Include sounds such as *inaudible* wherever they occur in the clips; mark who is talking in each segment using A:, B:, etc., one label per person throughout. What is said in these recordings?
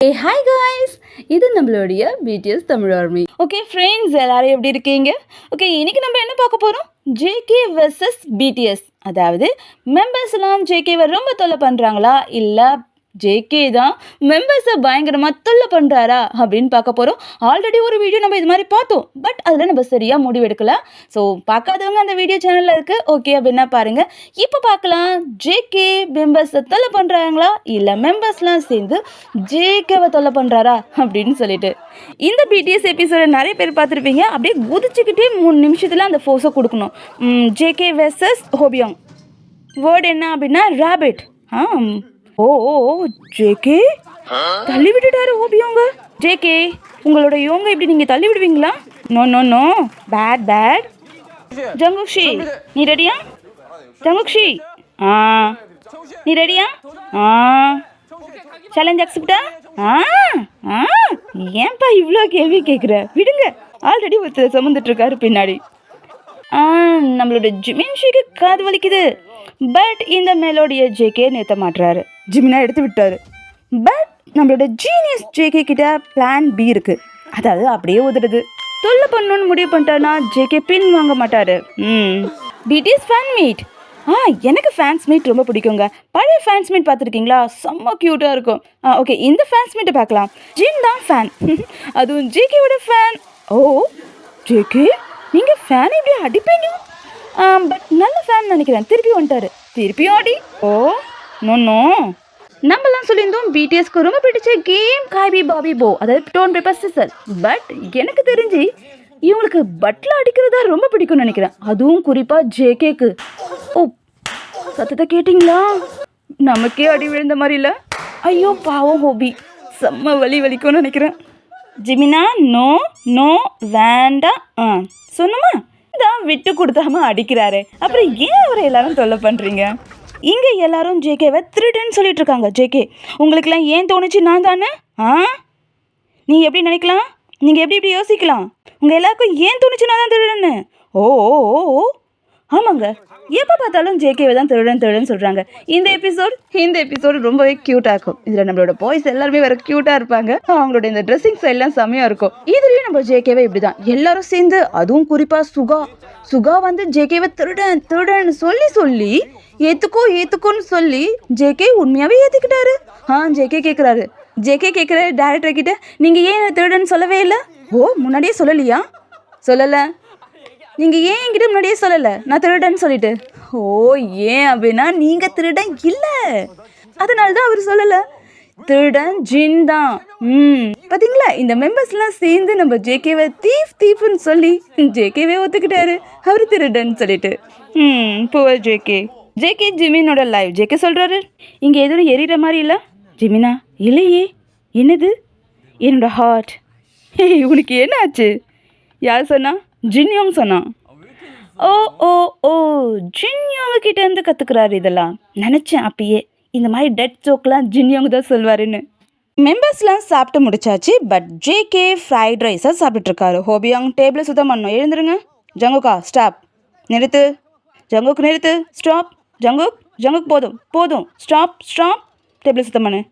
A: ஏ hi guys இது நம்மளுடைய BTS Tamil army. Okay friends எல்லாரும் எப்படி இருக்கீங்க? ஓகே இன்னைக்கு நம்ம என்ன பார்க்க போகிறோம் ஜேகே வெர்சஸ் பிடிஎஸ் அதாவது மெம்பர்ஸ்லாம் ஜேகேவை ரொம்ப தொல்லை பண்ணுறாங்களா இல்லை ஜேகே தான் மெம்பர்ஸை பயங்கரமாக தொல்லை பண்ணுறாரா அப்படின்னு பார்க்க போகிறோம் ஆல்ரெடி ஒரு வீடியோ நம்ம இது மாதிரி பார்த்தோம். பட் அதில் நம்ம சரியாக முடிவெடுக்கல ஸோ பார்க்காதவங்க அந்த வீடியோ சேனலில் இருக்குது ஓகே அப்படின்னா பாருங்கள் இப்போ பார்க்கலாம். ஜேகே மெம்பர்ஸை தொல்லை பண்ணுறாங்களா இல்லை மெம்பர்ஸ்லாம் சேர்ந்து ஜேகேவை தொல்லை பண்ணுறாரா அப்படின்னு சொல்லிட்டு. இந்த பிடிஎஸ் எபிசோட நிறைய பேர் பார்த்துருப்பீங்க. அப்படியே குதிச்சுக்கிட்டே மூணு நிமிஷத்தில் அந்த ஃபோர்ஸை கொடுக்கணும். ஜேகே வெர்சஸ் ஹோபியாங் வேர்டு என்ன அப்படின்னா ரேபிட் ஆ ஓ ஓ ஓ ஜேகே தள்ளி விட்டுட்டாரு ஓபியோங்க ஜேகே உங்களோட யோங்க இப்படி நீங்க தள்ளி விடுவீங்களா no no no. Bad bad ஜங்குக்ஷி நீ ரெடியா ஜங்குக்ஷி ஆ. நீ ரெடியா ஆ. சேலஞ்ச் அக்செப்டா ஆ ஆ. ஏன்பா இவ்வளோ கேள்வி கேட்குற விடுங்க. ஆல்ரெடி ஒருத்தர் சுமந்துட்டு இருக்காரு பின்னாடி. ஆ, நம்மளோட ஜிமின்ஷிக்கு காது வலிக்குது. பட் இந்த மெலோடியை ஜேகே நிறுத்த மாட்டுறாரு ஜிமினா எடுத்து விட்டாரு. பட் நம்மளோட ஜீனியஸ் ஜேகே கிட்ட பிளான் பி இருக்கு. அதாவது அப்படியே உதறது. தொல்லை பண்ணணும்னு முடிவு பண்ணிட்டாருன்னா ஜேகே பின் வாங்க மாட்டாரு. ம். பிடிஎஸ் ஃபேன் மீட் ஆ எனக்கு ஃபேன்ஸ் மீட் ரொம்ப பிடிக்குங்க. பழைய ஃபேன்ஸ் மீட் பார்த்துருக்கீங்களா? செம்ம க்யூட்டாக இருக்கும். ஆ ஓகே இந்த ஃபேன்ஸ் மீட்டை பார்க்கலாம். ஜின் தான் ஃபேன் *laughs* அதுவும் ஜேகேவோட ஃபேன் ஓ ஜேகே நீங்கள் ஃபேன் இப்படி அடிப்பீங்க? பட் நல்ல ஃபேன் நினைக்கிறேன். திருப்பி வந்துட்டாரு. திருப்பி ஆடி ஓ நோ நோ. நம்மலாம் சொல்லியிருந்தோம் பிடிஎஸ்க்கு ரொம்ப பிடிச்ச கேம் காய்பி பாபி போ அதாவது டோன் பேப்பர் சிசர் பட் எனக்கு தெரிஞ்சு இவங்களுக்கு பட்டில் அடிக்கிறதா ரொம்ப பிடிக்கும்னு நினைக்கிறேன். அதுவும் குறிப்பாக ஜேகேக்கு ஓ சத்தத்தை கேட்டிங்களா? நமக்கே அடி விழுந்த மாதிரி இல்லை. ஐயோ பாவம் ஹோபி செம்ம வலி வலிக்கும்னு நினைக்கிறேன். ஜிமினா நோ நோ வேண்டாம். ஆ சொன்னமா? தான் விட்டு கொடுத்தாம அடிக்கிறாரு. அப்புறம் ஏன் அவரை எல்லாரும் தொல்லை பண்ணுறீங்க இங்கே எல்லாரும் ஜேகேவை திருடுன்னு சொல்லிட்டு இருக்காங்க ஜேகே. உங்களுக்கெல்லாம் ஏன் தோணுச்சு நான் தானே? ஆ? நீ எப்படி நினைக்கலாம்? நீங்கள் எப்படி இப்படி யோசிக்கலாம்? உங்கள் எல்லாருக்கும் ஏன் தோணுச்சு நான் தான் திருடுன்னு? ஓ ஓ ஓ. ஆமாங்க. எப்போ பார்த்தாலும் ஜேகேவை தான் திருடன் திருடன் சொல்கிறாங்க இந்த எபிசோட் இந்த எபிசோடு ரொம்பவே க்யூட்டாக இருக்கும். இதில் நம்மளோட பாய்ஸ் எல்லாருமே வேற க்யூட்டாக இருப்பாங்க. அவங்களோட இந்த ட்ரெஸ்ஸிங் ஸ்டைல்லாம் செம்மையாக இருக்கும். இதுலேயும் நம்ம ஜேகேவை இப்படி தான். எல்லாரும் சேர்ந்து அதுவும் குறிப்பாக சுகா. சுகா வந்து ஜேகேவை திருடன் திருடன் சொல்லி சொல்லி ஏற்றுக்கோ ஏற்றுக்கோன்னு சொல்லி ஜேகே உண்மையாகவே ஏற்றுக்கிட்டாரு ஆ ஜேகே கேட்குறாரு ஜேகே கேட்குற டேரக்டர் கிட்ட நீங்கள் ஏன் திருடன் சொல்லவே இல்லை? ஓ முன்னாடியே சொல்லலையா? சொல்லலை. நீங்கள் ஏன் என்கிட்ட முன்னாடியே சொல்லலை? நான் திருடன்னு சொல்லிட்டு. ஓ ஏன் அப்படின்னா நீங்கள் திருடன் இல்லை. அதனால தான் அவர் சொல்லலை. திருடன் ஜின் தான். ம். பார்த்தீங்களா இந்த மெம்பர்ஸ்லாம் சேர்ந்து நம்ம ஜேகேவை தீஃப் தீஃப்னு சொல்லி ஜேகேவே ஒத்துக்கிட்டாரு. அவர் திருடன் சொல்லிட்டு. ம் புவர் ஜேகே. ஜேகே ஜிமினோட லைவ் ஜேகே சொல்கிறாரு இங்கே எதுவும் எரியற மாதிரி இல்லை. ஜிமினா இல்லையே. என்னது? என்னோட ஹார்ட் *laughs* ஏய் உனக்கு என்ன ஆச்சு யார் சொன்னா? ஜின்யோங் சொன்னான் ஓ ஓ ஓ ஜின்யோங்க கிட்டேருந்து கற்றுக்குறாரு இதெல்லாம். நினச்சேன் அப்பயே. இந்த மாதிரி டெட் ஜோக்லாம் ஜின்யோங் தான் சொல்வாருன்னு மெம்பர்ஸ்லாம் சாப்பிட்டு முடிச்சாச்சு பட் ஜேகே ஃப்ரைட் ரைஸாக சாப்பிட்டுட்டு இருக்காரு ஹோபியாங் டேபிளை சுத்தம் பண்ணணும். எழுந்துருங்க. ஜங்குக்கா ஸ்டாப் நிறுத்து. ஜங்குக் நிறுத்து. ஸ்டாப் ஜங்குக் ஜங்குக் போதும். போதும். ஸ்டாப் ஸ்டாப் டேபிளை சுத்தம் பண்ணு.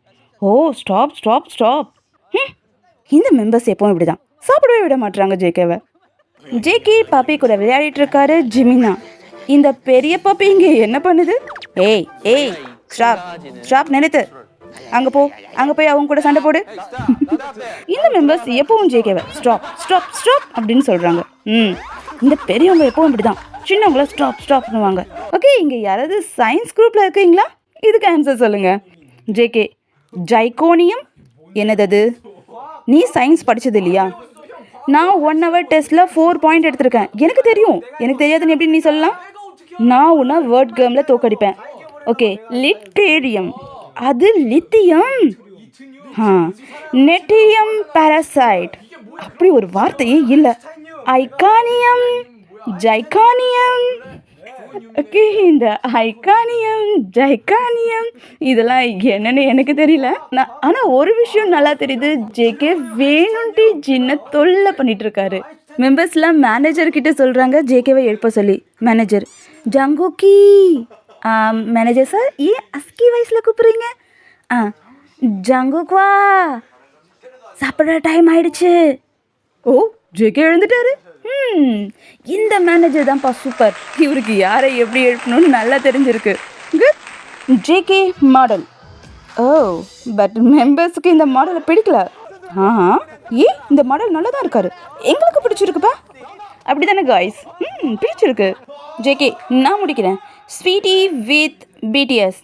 A: ஓ ஸ்டாப் ஸ்டாப் ஸ்டாப் ம் இந்த மெம்பர்ஸ் எப்பவும் இப்படி தான் சாப்பிடவே விட மாட்டுறாங்க ஜேகேவை ஜேகே பாப்பி கூட விளையாடிட்டு இருக்காரு ஜிமினா. இந்த பெரிய பாப்பி இங்க என்ன பண்ணுது? ஏய் ஏய் ஸ்டாப் ஸ்டாப் நினைத்து அங்க போ அங்க போய் அவங்க கூட சண்டை போடு. இந்த மெம்பர்ஸ் எப்பவும் ஜேகேவை ஸ்டாப் ஸ்டாப் ஸ்டாப் அப்படின்னு சொல்றாங்க. ம் இந்த பெரியவங்க எப்பவும் இப்படிதான். சின்னவங்கள ஸ்டாப் ஸ்டாப் பண்ணுவாங்க. ஓகே இங்க யாராவது சயின்ஸ் குரூப்ல இருக்கீங்களா? இதுக்கு ஆன்சர் சொல்லுங்க. ஜேகே ஜைகோனியம்? என்னது அது? நீ சயின்ஸ் படிச்சது இல்லையா? நான் ஒன் ஹவர் டெஸ்ட்டில் ஃபோர் பாயிண்ட் எடுத்திருக்கேன். எனக்கு தெரியும். எனக்கு தெரியாதுன்னு எப்படி நீ சொல்லலாம்? நான் உன்னை வேர்ட் கேமில் தோக்கடிப்பேன். ஓகே லிட்டேரியம் அது லித்தியம் ஆ நெட்டியம் பாராசைட் அப்படி ஒரு வார்த்தையே இல்லை. ஐகானியம் ஜைகானியம் ஓகே இந்த ஐகானியம் ஜைகானியம் இதெல்லாம் என்னன்னு எனக்கு தெரியல. நான் ஆனால் ஒரு விஷயம் நல்லா தெரியுது. ஜேகே வேணுன்ட்டி ஜின்ன தொல்லை பண்ணிட்டு இருக்காரு மெம்பர்ஸ்லாம் மேனேஜர் கிட்ட சொல்கிறாங்க ஜேகேவை எழுப்ப சொல்லி. மேனேஜர் ஜங்குக்கி மேனேஜர் சார் ஏன் அஸ்கி வயசில் கூப்பிட்றீங்க? ஆ ஜங்குக்வா சாப்பிட்ற டைம் ஆயிடுச்சு. ஓ ஜேகே எழுந்துட்டாரு? ம் இந்த மேனேஜர் தான்ப்பா சூப்பர் இவருக்கு யாரை எப்படி எழுப்பணும்னு நல்லா தெரிஞ்சிருக்கு. Good JK model O but மெம்பர்ஸுக்கு இந்த மாடலை பிடிக்கல. ஆ ஏ இந்த மாடல் நல்லா தான் இருக்காரு. எங்களுக்கு பிடிச்சிருக்குப்பா. அப்படி தானே காய்ஸ் ம் பிடிச்சிருக்கு ஜேகே நான் முடிக்கிறேன். Sweety with BTS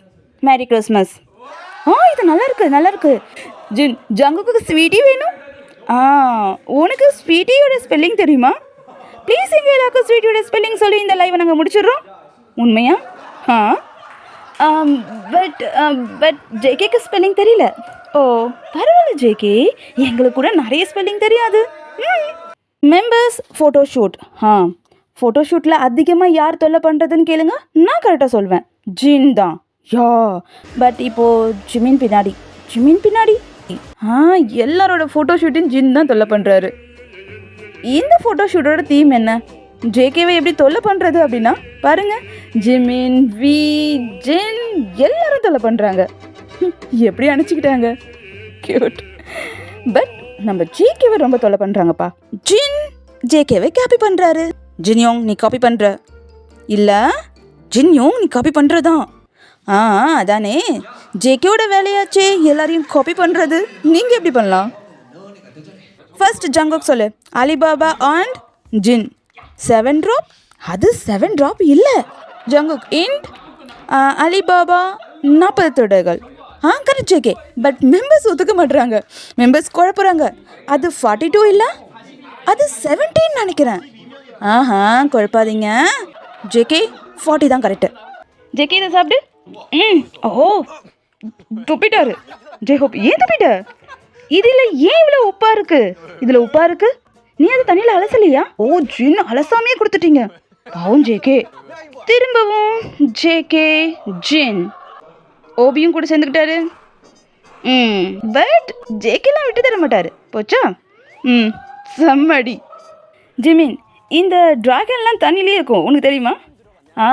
A: merry Christmas ஆ இது நல்லா இருக்கு நல்லா இருக்கு. ஜின் ஜங்குக்கு ஸ்வீட்டி வேணும்? ஆ உனக்கு ஸ்வீட்டியோட ஸ்பெல்லிங் தெரியுமா? ப்ளீஸ் எங்கள் எல்லாருக்கும் ஸ்வீட்டியோட ஸ்பெல்லிங் சொல்லி இந்த லைவை நாங்கள் முடிச்சிடுறோம். உண்மையா? ஆ. பட் பட் ஜேகேக்கு ஸ்பெல்லிங் தெரியல. ஓ பரவாயில்ல ஜேகே. எங்களுக்கு கூட நிறைய ஸ்பெல்லிங் தெரியாது. மெம்பர்ஸ் ஃபோட்டோ ஷூட் ஆ ஃபோட்டோ ஷூட்டில் அதிகமாக யார் தொல்லை பண்ணுறதுன்னு கேளுங்க. நான் கரெக்டாக சொல்வேன். ஜின் தான். யா. பட் இப்போது ஜிமின் பின்னாடி. ஜிமின் பின்னாடி? ஆ எல்லாரோட ஃபோட்டோ ஷூட்டையும் ஜின் தான் தொல்லை பண்ணுறாரு இந்த ஃபோட்டோ ஷூட்டோட தீம் என்ன? ஜேகேவை எப்படி தொல்லை பண்ணுறது அப்படின்னா பாருங்க ஜிமின் வி ஜின் எல்லாரும் தொல்லை பண்ணுறாங்க எப்படி அனுப்பிச்சிக்கிட்டாங்க கியூட் பட் நம்ம ஜேகேவை ரொம்ப தொல்லை பண்ணுறாங்கப்பா ஜின் ஜேகேவை காப்பி பண்ணுறாரு ஜின்யோங் நீ காப்பி பண்ணுற இல்லை ஜின்யோங் நீ காப்பி பண்ணுறதான் ஆ அதானே? ஜேகேவோட வேலையாச்சே எல்லாரையும் காப்பி பண்ணுறது நீங்கள் எப்படி பண்ணலாம்? ஃபர்ஸ்ட் ஜங்குக் சொல்லு. Alibaba and Jin seven drop அது செவன் ட்ராப் இல்லை. ஜங்குக் இண்ட் அலிபாபா நாற்பது தொடர்கள் ஆ கரெக்ட் ஜேகே. பட் மெம்பர்ஸ் ஒத்துக்க மாட்டுறாங்க மெம்பர்ஸ் குழப்புறாங்க அது ஃபார்ட்டி டூ இல்லை? அது செவன்டீன் நினைக்கிறேன். ஆஹா குழப்பாதீங்க. ஜேகே ஃபார்ட்டி தான் கரெக்டு ஜேகே இதை சாப்பிட்டு ம் ஓ துப்பிட்டாரு. ஜெய்ஹோப் ஹோப் ஏன் துப்பிட்ட இதில் ஏன் இவ்வளோ உப்பா இருக்கு? இதில் உப்பா இருக்கு? நீ அதை தண்ணியில் அலசலையா? ஓ ஜின் அலசாமையே கொடுத்துட்டீங்க. பாவம் ஜேகே. திரும்பவும் ஜேகே ஜின். ஓபியும் கூட சேர்ந்துக்கிட்டாரு. ம் பட் ஜேகேலாம் விட்டு தர மாட்டார். போச்சா? ம் செம்மடி. ஜிமின் இந்த ட்ராகன்லாம் தண்ணிலே இருக்கும். உனக்கு தெரியுமா? ஆ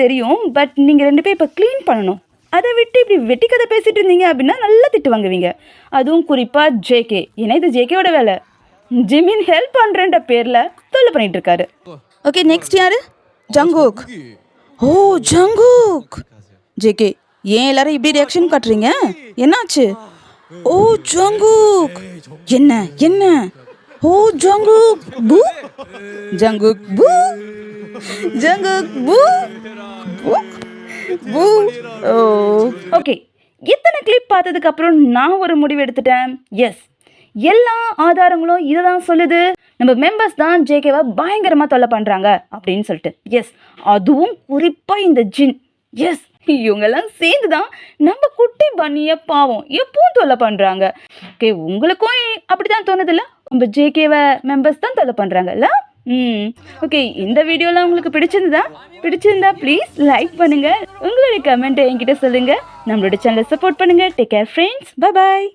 A: தெரியும். பட் நீங்கள் ரெண்டு பேரும் இப்போ க்ளீன் பண்ணணும். அதை விட்டு இப்படி வெட்டி கதை பேசிகிட்டு இருந்தீங்க அப்படின்னா நல்லா திட்டு வாங்குவீங்க. அதுவும் குறிப்பாக ஜேகே ஏன்னா இது ஜேகேவோட வேலை. ஜிமின் ஹெல்ப் பண்ணுறன்ற பேரில் தொல்லை பண்ணிட்டு இருக்காரு. ஓகே நெக்ஸ்ட் யார்? ஜங்குக் ஓ ஜங்குக் ஜேகே ஏன் எல்லாரும் இப்படி ரியாக்ஷன் காட்டுறீங்க? என்னாச்சு? ஓ ஜங்குக் என்ன என்ன? ஓ ஜங்குக் பூ? ஜங்குக் பூ? ஜங்குக் பூ. பூ? ஓ. ஓகே. இத்தனை கிளிப் பார்த்ததுக்கு அப்புறம் நான் ஒரு முடிவு எடுத்துட்டேன். எஸ் எல்லா ஆதாரங்களும் இதை தான் சொல்லுது. நம்ம மெம்பர்ஸ் தான் ஜேகேவை பயங்கரமாக தொல்லை பண்ணுறாங்க அப்படின்னு சொல்லிட்டு. எஸ் அதுவும் குறிப்பாக இந்த ஜின். எஸ் இவங்கெல்லாம் சேர்ந்து தான் நம்ம குட்டி பண்ணிய பாவம் எப்பவும் தொல்லை பண்ணுறாங்க ஓகே உங்களுக்கும் அப்படி தான் தோணுதில்ல? நம்ம ஜேகேவை மெம்பர்ஸ் தான் தொல்லை பண்ணுறாங்கல்ல ம். ஓகே இந்த வீடியோலாம் உங்களுக்கு பிடிச்சிருந்ததா? பிடிச்சிருந்தா ப்ளீஸ் லைக் பண்ணுங்கள் உங்களுடைய கமெண்ட்டை என்கிட்ட சொல்லுங்கள் நம்மளோட சேனலை சப்போர்ட் பண்ணுங்கள் டேக் கேர் ஃப்ரெண்ட்ஸ் பாய்